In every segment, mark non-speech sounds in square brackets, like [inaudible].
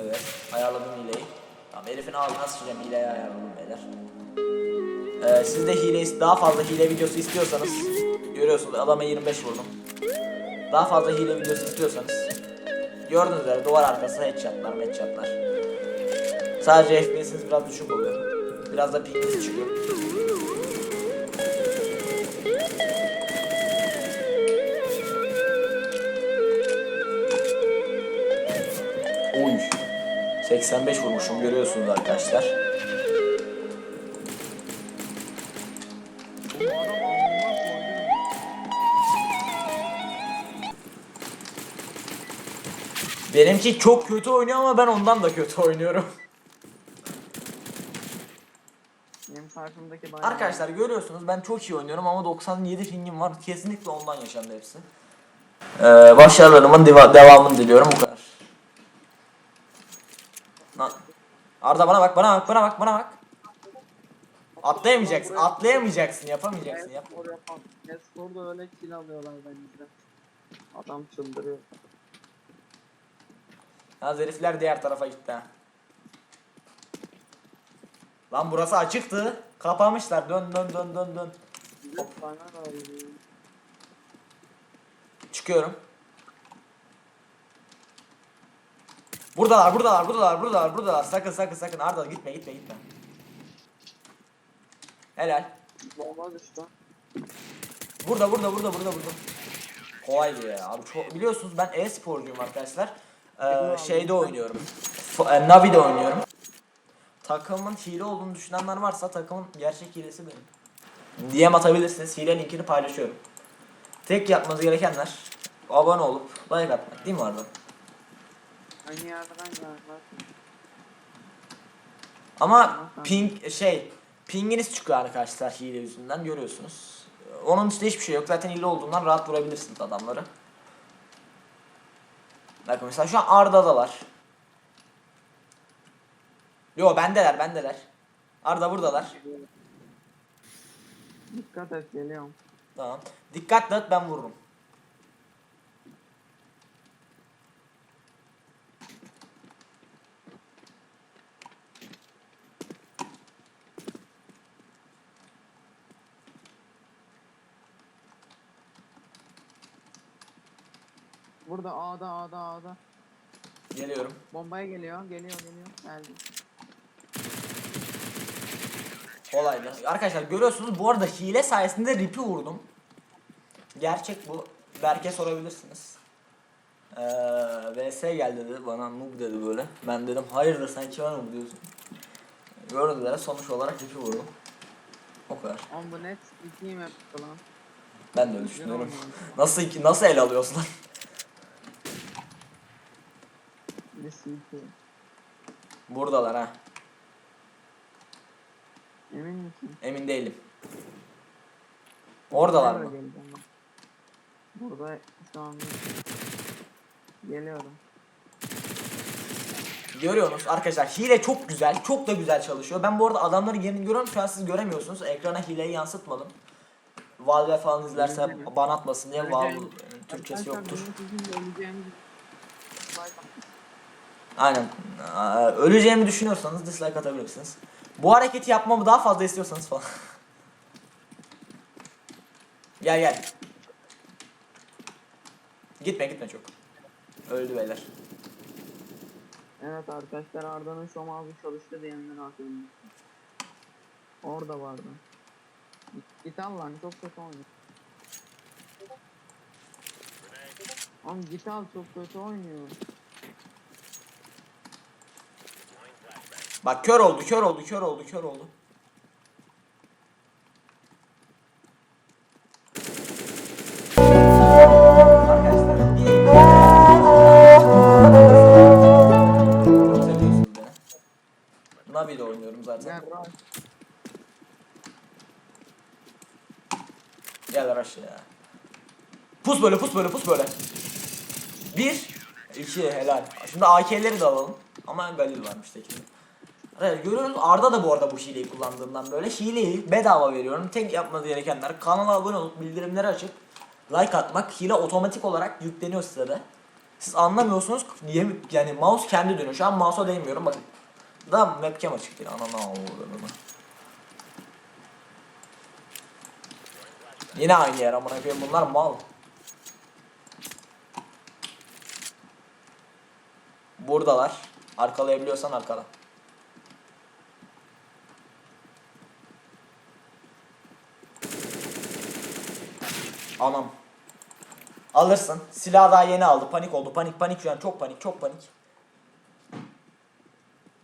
Evet. Ayarladım hileyi. Tamam herifin ağzına sıçacağım hileyi ayarladım beyler. Ee, siz de hile, daha fazla hile videosu istiyorsanız görüyorsunuz adama 25 vurdum. Daha fazla hile videosu istiyorsanız gördüğünüz üzere duvar arkası headshotlar headshotlar. Sadece FPS'iniz biraz düşük oluyor. Biraz da pinginiz çıkıyor. 85 vurmuşum görüyorsunuz arkadaşlar. Benimki çok kötü oynuyor ama ben ondan da kötü oynuyorum. Benim karşımdaki bayağı... Arkadaşlar görüyorsunuz ben çok iyi oynuyorum ama 97 pingim var. Kesinlikle ondan yaşandı hepsi. Ee, başarılarımın deva- devamını diliyorum bu kadar. Lan. Arda bana bak bana bak bana bak bana bak. Atlayamayacaksın atlayamayacaksın yapamayacaksın yap. Espor yapan. Espor'da öyle kill alıyorlar bence. Adam çıldırıyor. Yalnız herifler diğer tarafa gitti ha. Lan burası açıktı. Kapamışlar. Dön dön dön dön dön. Hop. Çıkıyorum. Buradalar, buradalar, buradalar, buradalar, buradalar. Sakın, sakın, sakın. Arda gitme, gitme, gitme. Helal. Bomba düştü. Burada, burada, burada, burada, burada. Kolaydı ya. Abi çok biliyorsunuz ben e-sporcuyum arkadaşlar. Ee, şeyde oynuyorum. F- e, Navi'de oynuyorum. Takımın hile olduğunu düşünenler varsa takımın gerçek hilesi benim. DM atabilirsiniz. Hile linkini paylaşıyorum. Tek yapmanız gerekenler abone olup like atmak değil mi Arda? Aynı yerden geldiler. Ama ping şey pinginiz çıkıyor arkadaşlar hile yüzünden görüyorsunuz. Onun dışında hiçbir şey yok. Zaten hile olduğundan rahat vurabilirsiniz adamları. Bakın mesela şu an Arda'dalar. Yo bendeler bendeler. Arda buradalar. Dikkat et geliyorum. Tamam. Dikkat dağıt ben vururum. Burada A'da A'da A'da. Geliyorum. Bombaya geliyor geliyor geliyor. Geldi. Kolaydı. Arkadaşlar görüyorsunuz bu arada hile sayesinde ripi vurdum. Gerçek bu. Berke sorabilirsiniz. Ee, VS gel dedi bana noob dedi böyle. Ben dedim hayırdır sen kime noob diyorsun. Gördüler sonuç olarak ripi vurdum. O kadar. Ama bu net iki map lan. Ben de öyle düşünüyorum. Nasıl nasıl el alıyorsun lan? CT. Buradalar ha. Emin misin? Emin değilim. Oradalar mı? Burada şu an geliyorum. Görüyorsunuz arkadaşlar hile çok güzel, çok da güzel çalışıyor. Ben bu arada adamların yerini görüyorum şu an siz göremiyorsunuz. Ekrana hileyi yansıtmadım. Valve falan izlerse ban atmasın diye Valve e, Türkçesi yoktur. benim sizin de öleceğim. Aynen. Öleceğimi düşünüyorsanız dislike atabilirsiniz. Bu hareketi yapmamı daha fazla istiyorsanız falan. [laughs] gel gel. Gitme gitme çok. Öldü beyler. Evet arkadaşlar Arda'nın şom abi çalıştı diyenler hakkında. Orada vardı. Git, git al lan çok kötü oynuyor. Oğlum git al çok kötü oynuyor. Bak kör oldu, kör oldu, kör oldu, kör oldu. Navi ile oynuyorum zaten. Gel rahat. Gel aşağı ya. Pus böyle, pus böyle, pus böyle. Bir, iki, helal. Şimdi AK'leri de alalım. Ama Galil varmış tekinde. Evet görüyoruz Arda da bu arada bu hileyi kullandığından böyle hileyi bedava veriyorum. Tek yapmanız gerekenler kanala abone olup bildirimleri açıp like atmak. Hile otomatik olarak yükleniyor size de. Siz anlamıyorsunuz. Yani mouse kendi dönüyor. Şu an mouse'a değmiyorum bakın. Da webcam açık değil. Anana avradını. Yine aynı yer amına koyayım bunlar mal. Buradalar. Arkalayabiliyorsan arkala. Anam. Alırsın. Silah daha yeni aldı. Panik oldu. Panik panik şu an. Çok panik. Çok panik.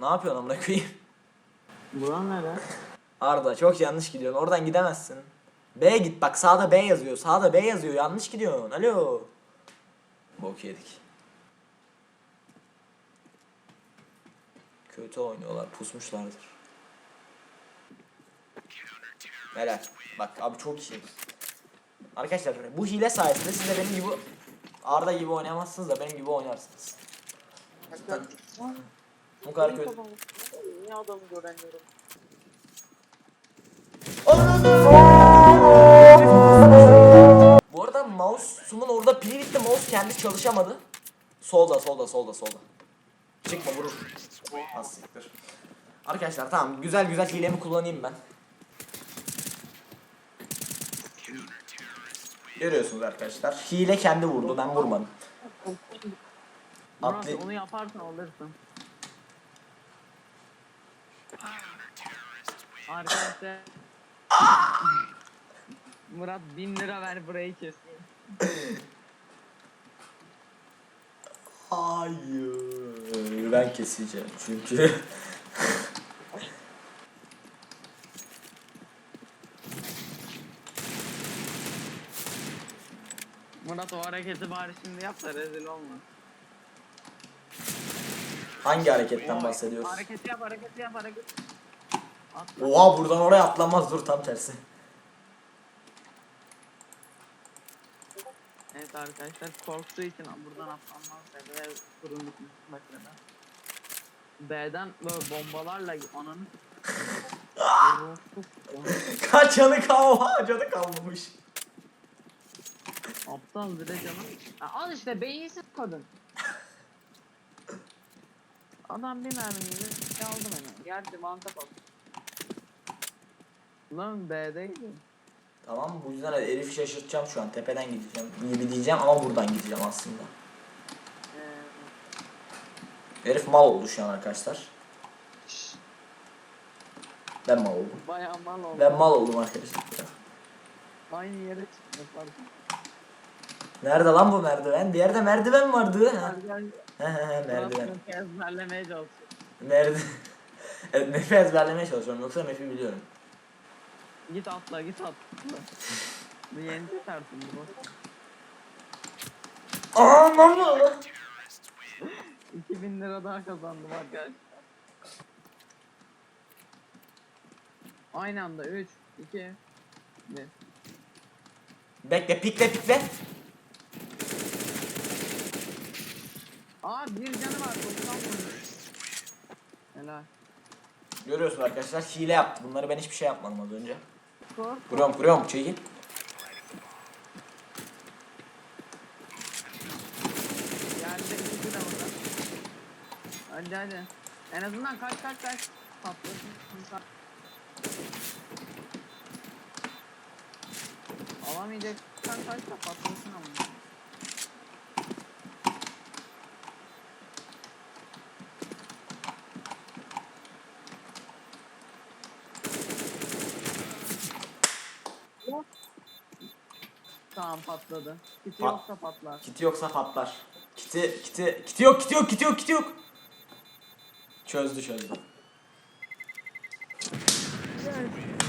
Ne yapıyorsun amına koyayım? Buran nere? Arda çok yanlış gidiyorsun. Oradan gidemezsin. B'ye git. Bak sağda B yazıyor. Sağda B yazıyor. Yanlış gidiyorsun. Alo. Bok yedik. Kötü oynuyorlar. Pusmuşlardır. Helal. Bak abi çok iyi. Arkadaşlar bu hile sayesinde siz de benim gibi Arda gibi oynayamazsınız da benim gibi oynarsınız. Cidden. Bu kadar kötü. Niye adamı göremiyorum? Bu arada mouse'umun orada pili bitti. Mouse kendi çalışamadı. Solda, solda, solda, solda. Çıkma vurur. Az siktir. Arkadaşlar tamam güzel güzel hilemi kullanayım ben. Görüyorsunuz arkadaşlar. Hile kendi vurdu. Ben vurmadım. Murat Atlı- onu yaparsan alırsın. Arkadaşlar. Murat 1000 lira ver burayı keseyim. Hayır. Ben keseceğim çünkü. [laughs] Murat o hareketi bari şimdi yap da rezil olma. Hangi hareketten bahsediyoruz? Hareketi yap hareketi yap hareket. Atla. Oha buradan oraya atlanmaz dur tam tersi. Evet arkadaşlar korktuğu için buradan atlanmaz dedi ve kurun bitmiş makineden. B'den böyle bombalarla ananı [laughs] Kaç canı kalma canı kalmamış. Aptal bir de canım. Ya al işte beyinsiz kadın. Adam bir mermiyle aldı beni. Gerçi mantap aldı. Lan B'deydi. Tamam bu yüzden Elif'i şaşırtacağım şu an. Tepeden gideceğim gibi diyeceğim ama buradan gideceğim aslında. Ee, Elif mal oldu şu an arkadaşlar. Ben mal oldum. bayağı mal oldu. Ben mal oldum arkadaşlar. Aynı yere çıktı pardon. Nerede lan bu merdiven? Bir yerde merdiven vardı. Ha. Merdiven. Murat'ı ezberlemeye çalışıyor. Merdiven. [laughs] evet map'i ezberlemeye çalışıyorum yoksa map'i biliyorum. Git atla git atla. Bu yeni tutarsın bu. Anam mı? 2000 lira daha kazandım arkadaşlar. Aynı anda 3, 2, 1. Bekle pikle pikle. Aa bir canı var 90 vurmuş. Helal. Görüyorsun arkadaşlar hile yaptı. Bunları ben hiçbir şey yapmadım az önce. Kork. Kuruyorum kuruyorum çekil. Geldi ikisi de burada. Hadi hadi. En azından kaç kaç kaç. Patlasın. Kaç. Alamayacaksan kaç da patlasın ama. Tamam patladı. Kiti Pat- yoksa patlar. Kiti yoksa patlar. Kiti, kiti, kiti yok, kiti yok, kiti yok, kiti yok. Çözdü, çözdü.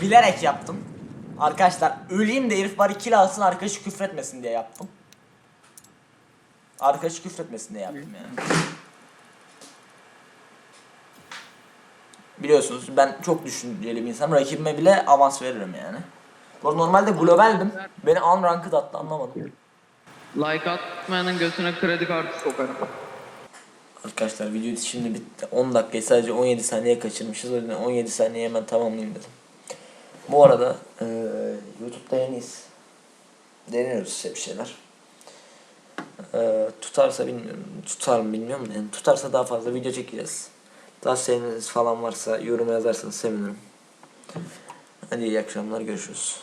Bilerek yaptım. Arkadaşlar öleyim de herif bari kill alsın arkadaşı küfretmesin diye yaptım. Arkadaşı küfretmesin diye yaptım yani. Biliyorsunuz ben çok düşünceli bir insanım. Rakibime bile avans veririm yani. Bu normalde globaldim. Beni unranked attı anlamadım. Like atmayanın götüne kredi kartı sokarım. Arkadaşlar video şimdi bitti. 10 dakikayı sadece 17 saniye kaçırmışız. O yüzden 17 saniye hemen tamamlayayım dedim. Bu arada eee YouTube'da yeniyiz. Deniyoruz işte bir şeyler. Ee, tutarsa bilmiyorum. Tutar mı bilmiyorum da yani tutarsa daha fazla video çekeceğiz. Daha sevdiğiniz falan varsa yorum yazarsanız sevinirim. Hadi iyi akşamlar görüşürüz.